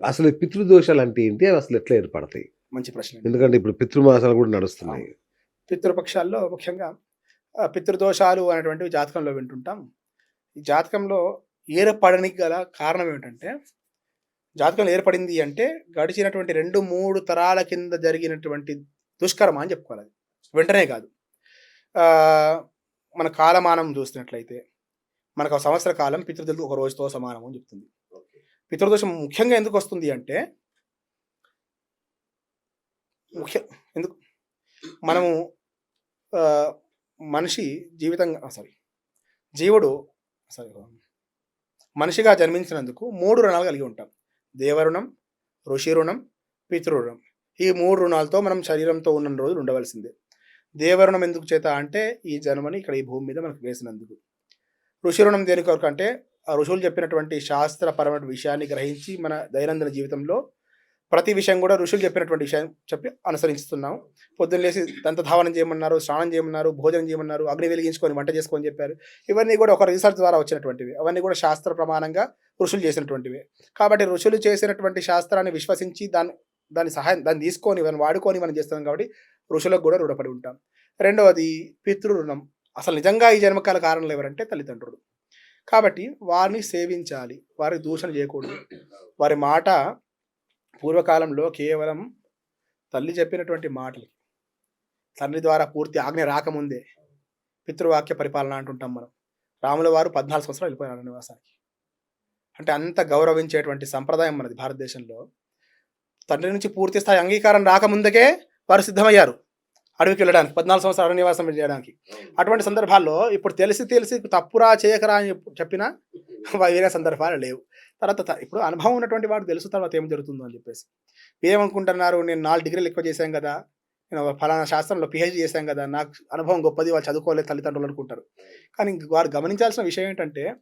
అసలు పితృదోషాలు అంటే ఏంటి? అవి అసలు ఎట్లా ఏర్పడతాయి? మంచి ప్రశ్న. ఎందుకంటే ఇప్పుడు పితృమాసాలు కూడా నడుస్తున్నాయి. పితృపక్షాల్లో ముఖ్యంగా పితృదోషాలు అనేటువంటివి జాతకంలో వింటుంటాం. ఈ జాతకంలో ఏర్పడడానికి గల కారణం ఏమిటంటే జాతకంలో ఏర్పడింది అంటే గడిచినటువంటి రెండు మూడు తరాల కింద జరిగినటువంటి దుష్కర్మ అని చెప్పుకోవాలి అది. వెంటనే కాదు. మన కాలమానం చూసినట్లయితే మనకు ఒక సంవత్సర కాలం పితృదోషం ఒక రోజుతో సమానం అని చెప్తుంది. పితృదోషం ముఖ్యంగా ఎందుకు వస్తుంది అంటే ముఖ్య ఎందుకు మనము మనిషి జీవితంగా సారీ జీవుడు సారీ మనిషిగా జన్మించినందుకు మూడు రుణాలు కలిగి ఉంటాం. దేవరుణం ఋషి రుణం పితృరుణం ఈ మూడు రుణాలతో మనం శరీరంతో ఉన్న రోజులు ఉండవలసిందే. దేవరుణం ఎందుకు చేత అంటే ఈ జన్మని ఇక్కడ ఈ భూమి మీద మనకు వేసినందుకు. ఋషి రుణం దేని కొరకు అంటే ఋషులు చెప్పినటువంటి శాస్త్రపరమైన విషయాన్ని గ్రహించి మన దైనందిన జీవితంలో ప్రతి విషయం కూడా ఋషులు చెప్పినటువంటి విషయం చెప్పి అనుసరిస్తున్నాం పొద్దున్న లేచి దంతధావనం చేయమన్నారు స్నానం చేయమన్నారు భోజనం చేయమన్నారు అగ్ని వెలిగించుకొని వంట చేసుకొని చెప్పారు. ఇవన్నీ కూడా ఒక రీసెర్చ్ ద్వారా వచ్చినటువంటివి. అవన్నీ కూడా శాస్త్ర ప్రమాణంగా ఋషులు చేసినటువంటివి. కాబట్టి ఋషులు చేసినటువంటి శాస్త్రాన్ని విశ్వసించి దాని దాని సహాయం దాన్ని తీసుకొని దాన్ని వాడుకొని మనం చేస్తున్నాం కాబట్టి ఋషులకు కూడా రుణపడి ఉంటాం. రెండవది పితృ రుణం. అసలు నిజంగా ఈ జన్మకాల కారణాలు ఎవరంటే తల్లిదండ్రులు. కాబట్టి వారిని సేవించాలి వారి దూషణ చేయకూడదు. వారి మాట పూర్వకాలంలో కేవలం తల్లి చెప్పినటువంటి మాటలు తండ్రి ద్వారా పూర్తి ఆజ్ఞ రాకముందే పితృవాక్య పరిపాలన అంటుంటాం మనం. రాముల వారు పద్నాలుగు సంవత్సరాలు వెళ్ళిపోయారు నివాసానికి. అంటే అంత గౌరవించేటువంటి సంప్రదాయం మనది భారతదేశంలో. తండ్రి నుంచి పూర్తి స్థాయి అంగీకారం రాకముందుకే వారు సిద్ధమయ్యారు. అడవికి వెళ్ళడానికి పద్నాలుగు సంవత్సరాలు అరణ్యవాసం చేయడానికి. అటువంటి సందర్భాల్లో ఇప్పుడు తెలిసి తెలిసి తప్పురా చేయకరా అని చెప్ప- చెప్పినా వేరే సందర్భాలు లేవు. తర్వాత ఇప్పుడు అనుభవం ఉన్నటువంటి వాడు తెలుసు తర్వాత ఏం జరుగుతుందో అని చెప్పేసి. ఏమనుకుంటున్నారు? నేను నాలుగు డిగ్రీలు ఎక్కువ చేశాను కదా. నేను ఫలానా శాస్త్రంలో పిహెచ్డి చేశాను కదా. నాకు అనుభవం గొప్పది వాళ్ళు చదువుకోలేదు తల్లిదండ్రులు అనుకుంటారు. కానీ వారు గమనించాల్సిన విషయం ఏంటంటే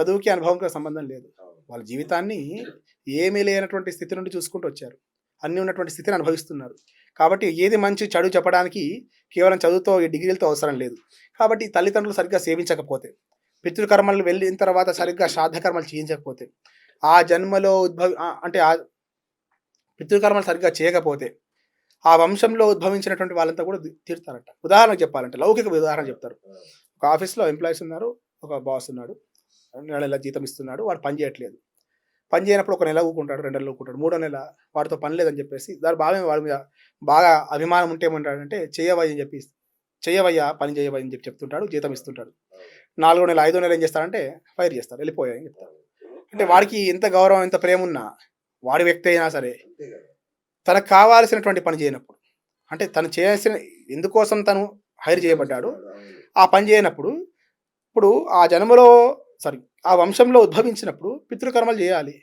చదువుకి అనుభవంకి సంబంధం లేదు. వాళ్ళ జీవితాన్ని ఏమీ లేనటువంటి స్థితి నుండి చూసుకుంటూ వచ్చారు. అన్నీ ఉన్నటువంటి స్థితిని అనుభవిస్తున్నారు. కాబట్టి ఏది మంచి చెడు చెప్పడానికి కేవలం చదువుతో ఈ డిగ్రీలతో అవసరం లేదు. కాబట్టి తల్లిదండ్రులు సరిగ్గా సేవించకపోతే పితృకర్మలు వెళ్ళిన తర్వాత సరిగ్గా శ్రాద్ధకర్మలు చేయించకపోతే ఆ జన్మలో ఉద్భవి అంటే ఆ పితృకర్మలు సరిగ్గా చేయకపోతే ఆ వంశంలో ఉద్భవించినటువంటి వాళ్ళంతా కూడా తీరుతారంట. ఉదాహరణకు చెప్పాలంటే లౌకిక ఉదాహరణ చెప్తారు. ఒక ఆఫీస్లో ఎంప్లాయీస్ ఉన్నారు ఒక బాస్ ఉన్నాడు నెల జీతం ఇస్తున్నాడు వాడు పని చేయట్లేదు. పని చేయనప్పుడు ఒక నెల ఊకుంటాడు రెండు నెలలు ఊకుంటాడు మూడో నెల వాడితో పని లేదని చెప్పేసి దాని బాగా వాడి మీద బాగా అభిమానం ఉంటే ఏమంటాడంటే చేయవయ్య అని చెప్పి చేయవయ్యా పని చేయవయ్య అని చెప్పి చెప్తుంటాడు జీతం ఇస్తుంటాడు. నాలుగో నెల ఐదో నెల ఏం చేస్తారంటే ఫైర్ చేస్తారు వెళ్ళిపోయాయని చెప్తారు. అంటే వాడికి ఎంత గౌరవం ఎంత ప్రేమ ఉన్నా వాడి వ్యక్తి అయినా సరే తనకు కావాల్సినటువంటి పని చేయనప్పుడు అంటే తను చేయాల్సిన ఎందుకోసం తను హైర్ చేయబడ్డాడు ఆ పని చేయనప్పుడు ఇప్పుడు ఆ జన్మలో సారీ ఆ వంశంలో ఉద్భవించినప్పుడు పితృకర్మలు చేయాలి.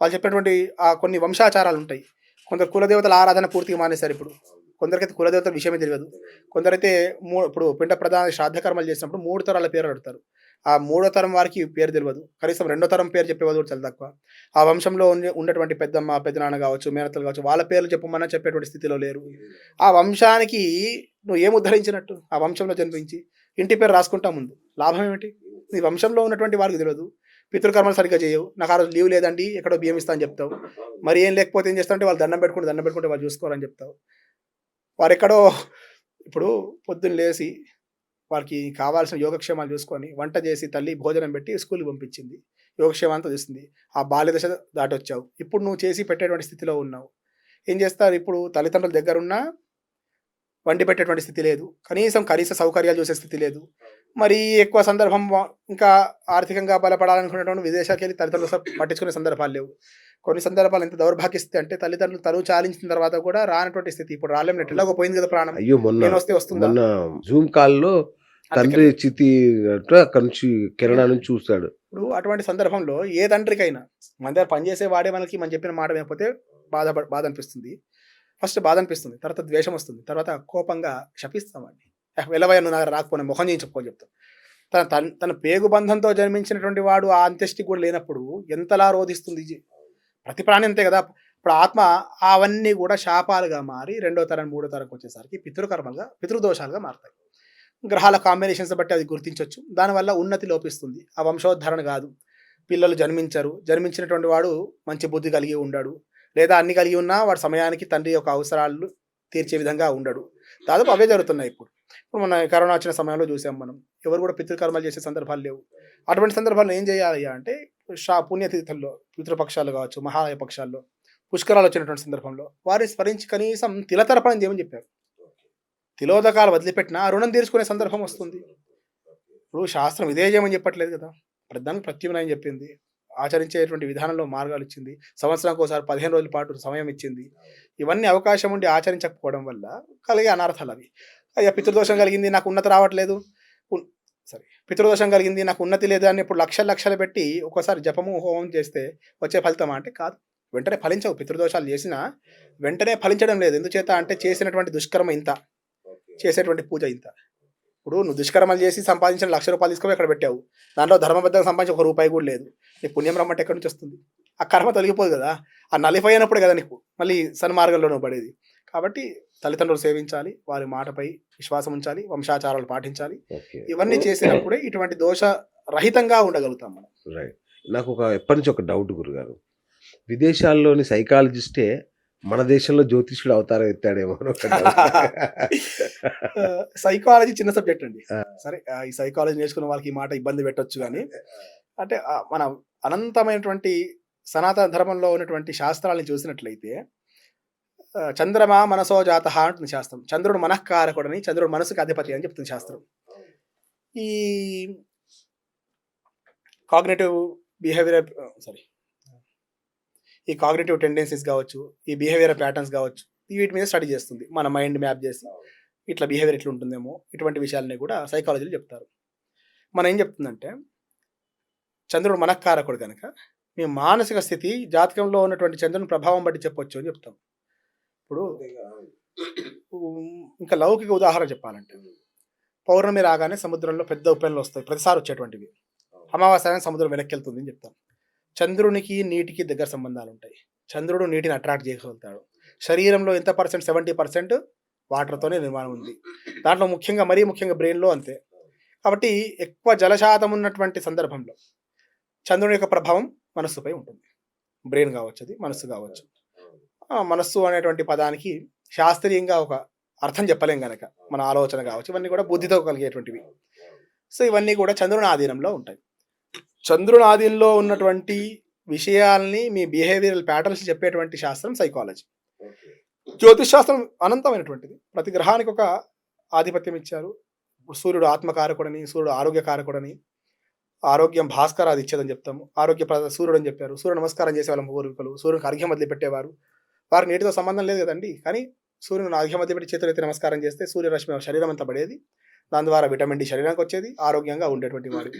వాళ్ళు చెప్పినటువంటి ఆ కొన్ని వంశాచారాలు ఉంటాయి. కొందరు కులదేవతల ఆరాధన పూర్తిగా మానేశారు ఇప్పుడు. కొందరికైతే కులదేవతల విషయమే తెలియదు. కొందరైతే మూ ఇప్పుడు పిండ ప్రధాన శ్రాద్ధకర్మలు చేసినప్పుడు మూడు తరాల పేరు అడుగుతారు. ఆ మూడో తరం వారికి పేరు తెలియదు. కనీసం రెండో తరం పేరు చెప్పేవాళ్ళు కూడా చాలా తక్కువ. ఆ వంశంలో ఉండే- ఉన్నటువంటి పెద్దమ్మ పెద్దనాన్న కావచ్చు మేనతలు కావచ్చు వాళ్ళ పేర్లు చెప్పమన్నా చెప్పేటువంటి స్థితిలో లేరు. ఆ వంశానికి నువ్వు ఏం ఉద్ధరించినట్టు? ఆ వంశంలో జన్మించి ఇంటి పేరు రాసుకుంటా ముందు. లాభం ఏమిటి? నీ వంశంలో ఉన్నటువంటి వారికి తెలియదు. పితృకర్మలు సరిగ్గా చేయవు. నాకు ఆ రోజు లీవ్ లేదండి ఎక్కడో బియ్యం ఇస్తా అని చెప్తావు. మరి ఏం లేకపోతే ఏం చేస్తారంటే వాళ్ళు దండం పెట్టుకుంటే దండం పెట్టుకుంటే వాళ్ళు చూసుకోవాలని చెప్తావు. వారు ఎక్కడో ఇప్పుడు పొద్దున్న లేచి వారికి కావాల్సిన యోగక్షేమాలు చూసుకొని వంట చేసి తల్లి భోజనం పెట్టి స్కూల్కి పంపించింది. యోగక్షేమాంతో చూస్తుంది ఆ బాల్య దశ దాటొచ్చావు. ఇప్పుడు నువ్వు చేసి పెట్టేటువంటి స్థితిలో ఉన్నావు. ఏం చేస్తారు? ఇప్పుడు తల్లిదండ్రుల దగ్గరున్నా వండి పెట్టేటువంటి స్థితి లేదు. కనీసం కనీస సౌకర్యాలు చూసే స్థితి లేదు. మరి ఎక్కువ సందర్భం ఇంకా ఆర్థికంగా బలపడాలనుకునేటువంటి విదేశాలకు వెళ్ళి తల్లిదండ్రులు పట్టించుకునే సందర్భాలు లేవు. కొన్ని సందర్భాలు ఎంత దౌర్భాగ్య స్థితి అంటే తల్లిదండ్రులు తనువు చాలించిన తర్వాత కూడా రానటువంటి స్థితి. ఇప్పుడు రాలేం నెట్ ఎలాగో పోయింది కదా ప్రాణం. అయ్యో మొన్న నేను వస్తే వస్తుందా? మొన్న జూమ్ కాల్లో తండ్రి చితి అక్కడి నుంచి కెనడా నుంచి చూస్తాడు. ఇప్పుడు అటువంటి సందర్భంలో ఏ తండ్రికైనా మన దగ్గర పనిచేసే వాడే మనకి మనం చెప్పిన మాట వినకపోతే బాధ బాధ అనిపిస్తుంది. ఫస్ట్ బాధ అనిపిస్తుంది తర్వాత ద్వేషం వస్తుంది తర్వాత కోపంగా శపిస్తామండి వెళ్ళవయ్య నువ్వు నాకు రాకపోయినా ముఖం చేయించి చెప్పుకొని తన తన తన పేగు బంధంతో జన్మించినటువంటి వాడు ఆ అంత్యష్టి కూడా లేనప్పుడు ఎంతలా రోధిస్తుంది ప్రతి ప్రాణి అంతే కదా. ఇప్పుడు ఆత్మ అవన్నీ కూడా శాపాలుగా మారి రెండో తరం మూడో తరంకి వచ్చేసరికి పితృకర్మలుగా పితృదోషాలుగా మారుతాయి. గ్రహాల కాంబినేషన్స్ బట్టి అది గుర్తించవచ్చు దానివల్ల ఉన్నతి లోపిస్తుంది. ఆ వంశోద్ధరణ కాదు. పిల్లలు జన్మించరు. జన్మించినటువంటి వాడు మంచి బుద్ధి కలిగి ఉండడు. లేదా అన్ని కలిగి ఉన్నా వాడు సమయానికి తండ్రి యొక్క అవసరాలు తీర్చే విధంగా ఉండడు. దాదాపు అవే జరుగుతున్నాయి ఇప్పుడు. ఇప్పుడు మన కరోనా వచ్చిన సమయంలో చూసాం మనం. ఎవరు కూడా పితృకర్మలు చేసే సందర్భాలు లేవు. అటువంటి సందర్భాల్లో ఏం చేయాలి అంటే షా పుణ్యతిథుల్లో పితృపక్షాలు కావచ్చు మహాలయ పక్షాల్లో పుష్కరాలు వచ్చినటువంటి సందర్భంలో వారిని స్మరించి కనీసం తిలతర్పణం చేయమని చెప్పారు. తిలోదకాలు వదిలిపెట్టినా ఆ రుణం తీర్చుకునే సందర్భం వస్తుంది. ఇప్పుడు శాస్త్రం ఇదే చేయమని చెప్పట్లేదు కదా. ప్రధానికి ప్రత్యుమ్నాయం చెప్పింది. ఆచరించేటువంటి విధానంలో మార్గాలు ఇచ్చింది. సంవత్సరానికి ఒకసారి పదిహేను రోజుల పాటు సమయం ఇచ్చింది. ఇవన్నీ అవకాశం ఉండి ఆచరించకపోవడం వల్ల కలిగే అనర్థాలు అవి అయ్యా పితృదోషం కలిగింది నాకు ఉన్నతి రావట్లేదు. సారీ. పితృదోషం కలిగింది నాకు ఉన్నతి లేదు అని ఇప్పుడు లక్షలు లక్షలు పెట్టి ఒక్కోసారి జపము హోమం చేస్తే వచ్చే ఫలితమా? అంటే కాదు. వెంటనే ఫలించవు. పితృదోషాలు చేసినా వెంటనే ఫలించడం లేదు. ఎందుచేత అంటే చేసినటువంటి దుష్కర్మ ఇంత. చేసేటువంటి పూజ ఇంత. ఇప్పుడు నువ్వు దుష్కర్మలు చేసి సంపాదించిన లక్ష రూపాయలు తీసుకొని ఎక్కడ పెట్టావు. దాంట్లో ధర్మబద్ధంగా సంపాదించి ఒక రూపాయి కూడా లేదు. నీ పుణ్యం రమ్మంటే ఎక్కడి నుంచి వస్తుంది? ఆ కర్మ తొలగిపోదు కదా. ఆ నలిఫై అయినప్పుడు కదా నీకు. మళ్ళీ సన్మార్గంలో నువ్వు పడేది. కాబట్టి తల్లిదండ్రులు సేవించాలి వారి మాటపై విశ్వాసం ఉంచాలి వంశాచారాలు పాటించాలి. ఇవన్నీ చేసినప్పుడే ఇటువంటి దోష రహితంగా ఉండగలుగుతాం మనం. రైట్. నాకు ఒక ఎప్పటి నుంచి ఒక డౌట్ గురుగారు. విదేశాల్లోని సైకాలజిస్టే మన దేశంలో జ్యోతిష్యుడు అవతారం ఎత్తాడేమో. సైకాలజీ చిన్న సబ్జెక్ట్ అండి. సరే ఈ సైకాలజీ నేర్చుకున్న వాళ్ళకి ఈ మాట ఇబ్బంది పెట్టొచ్చు కానీ అంటే మన అనంతమైనటువంటి సనాతన ధర్మంలో ఉన్నటువంటి శాస్త్రాలను చూసినట్లయితే చంద్రమా మనసో జాత అంటుంది శాస్త్రం. చంద్రుడు మనఃకారకుడని చంద్రుడు మనసుకు అధిపతి అని చెప్తుంది శాస్త్రం. ఈ కాగ్నేటివ్ బిహేవియర్ సారీ ఈ కాగ్నేటివ్ టెండెన్సీస్ కావచ్చు ఈ బిహేవియర్ ప్యాటర్న్స్ కావచ్చు వీటి మీద స్టడీ చేస్తుంది. మన మైండ్ మ్యాప్ చేసి ఇట్లా బిహేవియర్ ఇట్లా ఉంటుందేమో ఇటువంటి విషయాలని కూడా సైకాలజీలో చెప్తారు. మనం ఏం చెప్తుందంటే చంద్రుడు మనఃకారకుడు కనుక మీ మానసిక స్థితి జాతకంలో ఉన్నటువంటి చంద్రుని ప్రభావం బట్టి చెప్పొచ్చు అని చెప్తాం. ఇప్పుడు ఇంకా లౌకిక ఉదాహరణ చెప్పాలంటే పౌర్ణమి రాగానే సముద్రంలో పెద్ద ఉప్పెన్లు వస్తాయి. ప్రతిసారి వచ్చేటువంటివి. అమావాస్య సముద్రం వెనక్కి వెళ్తుంది అని చెప్తాం. చంద్రునికి నీటికి దగ్గర సంబంధాలు ఉంటాయి. చంద్రుడు నీటిని అట్రాక్ట్ చేయగలుగుతాడు. శరీరంలో ఎంత పర్సెంట్? సెవెంటీ పర్సెంట్ వాటర్తోనే నిర్మాణం ఉంది. దాంట్లో ముఖ్యంగా మరీ ముఖ్యంగా బ్రెయిన్లో అంతే. కాబట్టి ఎక్కువ జలశాతం ఉన్నటువంటి సందర్భంలో చంద్రుని యొక్క ప్రభావం మనస్సుపై ఉంటుంది. బ్రెయిన్ కావచ్చు అది మనస్సు కావచ్చు. మనస్సు అనేటువంటి పదానికి శాస్త్రీయంగా ఒక అర్థం చెప్పలేం కనుక మన ఆలోచన కావచ్చు ఇవన్నీ కూడా బుద్ధితో కలిగేటువంటివి. సో ఇవన్నీ కూడా చంద్రుని ఆధీనంలో ఉంటాయి. చంద్రుని ఆధీనంలో ఉన్నటువంటి విషయాల్ని మీ బిహేవియరల్ ప్యాటర్న్స్ చెప్పేటువంటి శాస్త్రం సైకాలజీ. జ్యోతిష్ శాస్త్రం అనంతమైనటువంటిది. ప్రతి గ్రహానికి ఒక ఆధిపత్యం ఇచ్చారు. సూర్యుడు ఆత్మకారకుడని సూర్యుడు ఆరోగ్యకారకుడని ఆరోగ్యం భాస్కర అది ఇచ్చేదని చెప్తాము. ఆరోగ్య ప్రద సూర్యుడు అని చెప్పారు. సూర్య నమస్కారం చేసే వాళ్ళ పూర్వీకులు. సూర్యునికి అర్ఘ్యం వదిలిపెట్టేవారు. వారి నీటితో సంబంధం లేదు కదండి. కానీ సూర్యుని వదిలి పెట్టి చేతులు ఎత్తి నమస్కారం చేస్తే సూర్యరశ్మి శరీరం అంతా పడేది. దాని ద్వారా విటమిన్ డి శరీరానికి వచ్చేది ఆరోగ్యంగా ఉండేటువంటి వాడు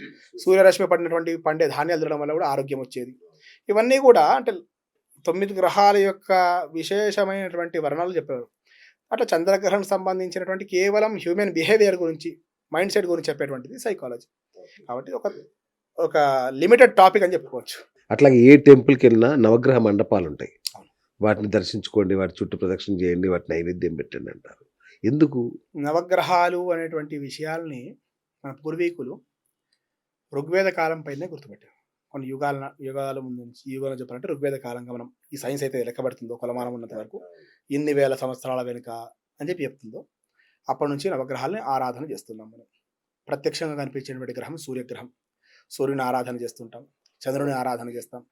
సూర్యరశ్మి పడినటువంటి పండే ధాన్యాలు తినడం వల్ల కూడా ఆరోగ్యం వచ్చేది. ఇవన్నీ కూడా అంటే తొమ్మిది గ్రహాల యొక్క విశేషమైనటువంటి వర్ణాలు చెప్పారు. అట్లా చంద్రగ్రహణం సంబంధించినటువంటి కేవలం హ్యూమన్ బిహేవియర్ గురించి మైండ్ సెట్ గురించి చెప్పేటువంటిది సైకాలజీ కాబట్టి ఒక ఒక లిమిటెడ్ టాపిక్ అని చెప్పుకోవచ్చు. అట్లాగే ఏ టెంపుల్కి వెళ్ళినా నవగ్రహ మండపాలు ఉంటాయి వాటిని దర్శించుకోండి వాటి చుట్టూ ప్రదక్షిణ చేయండి వాటి నైవేద్యం పెట్టండి అంటారు. ఎందుకు? నవగ్రహాలు అనేటువంటి విషయాల్ని మన పూర్వీకులు ఋగ్వేద కాలం పైనే గుర్తుపెట్టారు. కొన్ని యుగాల యుగాల ముందు నుంచి ఈ యుగాలు చెప్పాలంటే ఋగ్వేద కాలంగా మనం ఈ సైన్స్ అయితే లెక్కబడుతుందో కొలమానం ఉన్నంత వరకు ఇన్ని వేల సంవత్సరాల వెనుక అని చెప్పి చెప్తుందో అప్పటి నుంచి నవగ్రహాలని ఆరాధన చేస్తున్నాం మనం. ప్రత్యక్షంగా కనిపించేటువంటి గ్రహం సూర్యగ్రహం. సూర్యుని ఆరాధన చేస్తుంటాం చంద్రుని ఆరాధన చేస్తాం.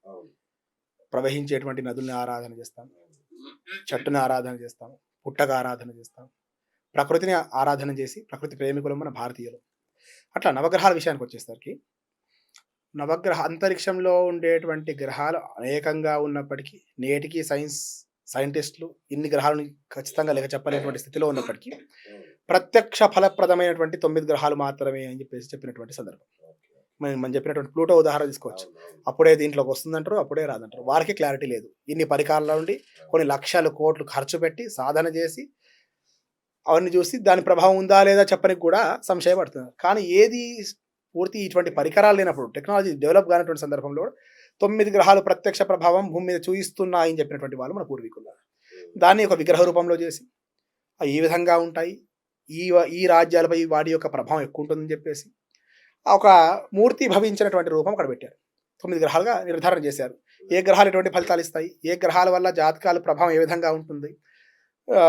ప్రవహించేటువంటి నదుల్ని ఆరాధన చేస్తాం. చెట్టుని ఆరాధన చేస్తాం. పుట్టగా ఆరాధన చేస్తాం. ప్రకృతిని ఆరాధన చేసి ప్రకృతి ప్రేమికులు మన భారతీయులు. అట్లా నవగ్రహాల విషయానికి వచ్చేసరికి నవగ్రహ అంతరిక్షంలో ఉండేటువంటి గ్రహాలు అనేకంగా ఉన్నప్పటికీ నేటికి సైన్స్ సైంటిస్టులు ఇన్ని గ్రహాలను ఖచ్చితంగా లెక్క చెప్పలేనటువంటి స్థితిలో ఉన్నప్పటికీ ప్రత్యక్ష ఫలప్రదమైనటువంటి తొమ్మిది గ్రహాలు మాత్రమే అని చెప్పేసి చెప్పినటువంటి సందర్భం. మనం మనం చెప్పినటువంటి ప్లూటో ఉదాహరణ తీసుకోవచ్చు. అప్పుడే దీంట్లోకి వస్తుందంటారు అప్పుడే రాదంటారు. వారికి క్లారిటీ లేదు. ఇన్ని పరికారాల నుండి కొన్ని లక్షలు కోట్లు ఖర్చు పెట్టి సాధన చేసి అవన్నీ చూసి దాని ప్రభావం ఉందా లేదా చెప్పనికి కూడా సంశయపడుతున్నారు కానీ ఏది పూర్తి ఇటువంటి పరికరాలు లేనప్పుడు టెక్నాలజీ డెవలప్ కానటువంటి సందర్భంలో తొమ్మిది గ్రహాలు ప్రత్యక్ష ప్రభావం భూమి మీద చూయిస్తున్నాయని చెప్పినటువంటి వాళ్ళు మన పూర్వీకులు. దాన్ని ఒక విగ్రహ రూపంలో చేసి ఈ విధంగా ఉంటాయి? ఈ ఈ రాజ్యాలపై వాటి యొక్క ప్రభావం ఎక్కువ ఉంటుందని చెప్పేసి ఒక మూర్తి భవించినటువంటి రూపం అక్కడ పెట్టారు. తొమ్మిది గ్రహాలుగా నిర్ధారణ చేశారు. ఏ గ్రహాలు ఎటువంటి ఫలితాలు ఇస్తాయి? ఏ గ్రహాల వల్ల జాతకాలు ప్రభావం ఏ విధంగా ఉంటుంది?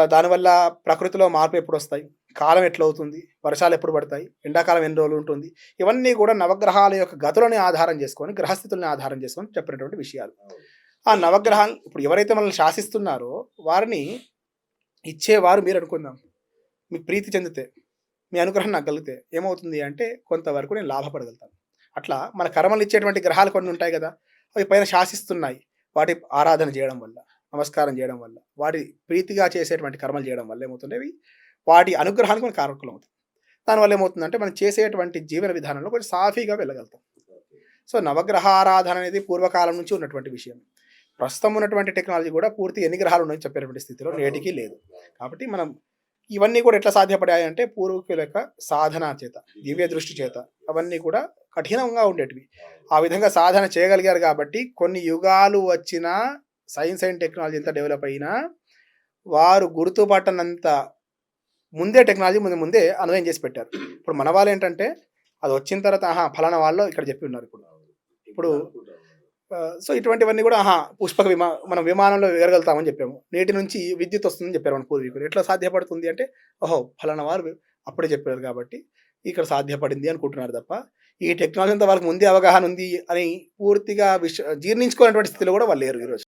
దానివల్ల ప్రకృతిలో మార్పు ఎప్పుడు వస్తాయి? కాలం ఎట్లా అవుతుంది? వర్షాలు ఎప్పుడు పడతాయి? ఎండాకాలం ఎన్ని రోజులు ఉంటుంది? ఇవన్నీ కూడా నవగ్రహాల యొక్క గతులని ఆధారం చేసుకొని గ్రహస్థితుల్ని ఆధారం చేసుకొని చెప్పినటువంటి విషయాలు. ఆ నవగ్రహాలు ఇప్పుడు ఎవరైతే మనల్ని శాసిస్తున్నారో వారిని ఇచ్చేవారు మీరు అనుకుందాం. మీకు ప్రీతి చెందితే. మీ అనుగ్రహం నాకు కలిగితే ఏమవుతుంది అంటే కొంతవరకు నేను లాభపడగలుగుతాను. అట్లా మన కర్మలు ఇచ్చేటువంటి గ్రహాలు కొన్ని ఉంటాయి కదా అవి పైన శాసిస్తున్నాయి. వాటి ఆరాధన చేయడం వల్ల నమస్కారం చేయడం వల్ల వాటి ప్రీతిగా చేసేటువంటి కర్మలు చేయడం వల్ల ఏమవుతుండేవి? వాటి అనుగ్రహానికి మన కారకులం అవుతుంది దానివల్ల ఏమవుతుందంటే మనం చేసేటువంటి జీవన విధానంలో కొంచెం సాఫీగా వెళ్ళగలుగుతాం. సో నవగ్రహ ఆరాధన అనేది పూర్వకాలం నుంచి ఉన్నటువంటి విషయం. ప్రస్తుతం ఉన్నటువంటి టెక్నాలజీ కూడా పూర్తి ఎన్ని గ్రహాలు ఉన్నాయని చెప్పేటువంటి స్థితిలో నేటికి లేదు. కాబట్టి మనం ఇవన్నీ కూడా ఎట్లా సాధ్యపడాయి అంటే పూర్వీకుల యొక్క సాధన చేత దివ్య దృష్టి చేత. అవన్నీ కూడా కఠినంగా ఉండేటివి. ఆ విధంగా సాధన చేయగలిగారు కాబట్టి కొన్ని యుగాలు వచ్చినా సైన్స్ అండ్ టెక్నాలజీ ఎంత డెవలప్ అయినా వారు గుర్తుపట్టనంత ముందే టెక్నాలజీ ముందు ముందే అన్వయం చేసి పెట్టారు. ఇప్పుడు మన వాళ్ళు ఏంటంటే అది వచ్చిన తర్వాత ఆహా ఫలానా వాళ్ళు ఇక్కడ చెప్పి ఉన్నారు ఇప్పుడు. ఇప్పుడు సో ఇటువంటివన్నీ కూడా ఆహా పుష్పక విమా మనం విమానంలో ఎగరగలుగుతామని చెప్పాము. నేటి నుంచి విద్యుత్ వస్తుందని చెప్పారు మన పూర్వీకులు. ఎట్లా సాధ్యపడుతుంది అంటే ఓహో ఫలానా వారు అప్పుడే చెప్పారు కాబట్టి ఇక్కడ సాధ్యపడింది అనుకుంటున్నారు తప్ప ఈ టెక్నాలజీ అంతా వాళ్ళకి ముందే అవగాహన ఉంది అని పూర్తిగా విష జీర్ణించుకునేటువంటి స్థితిలో కూడా వాళ్ళు లేరు ఈరోజు.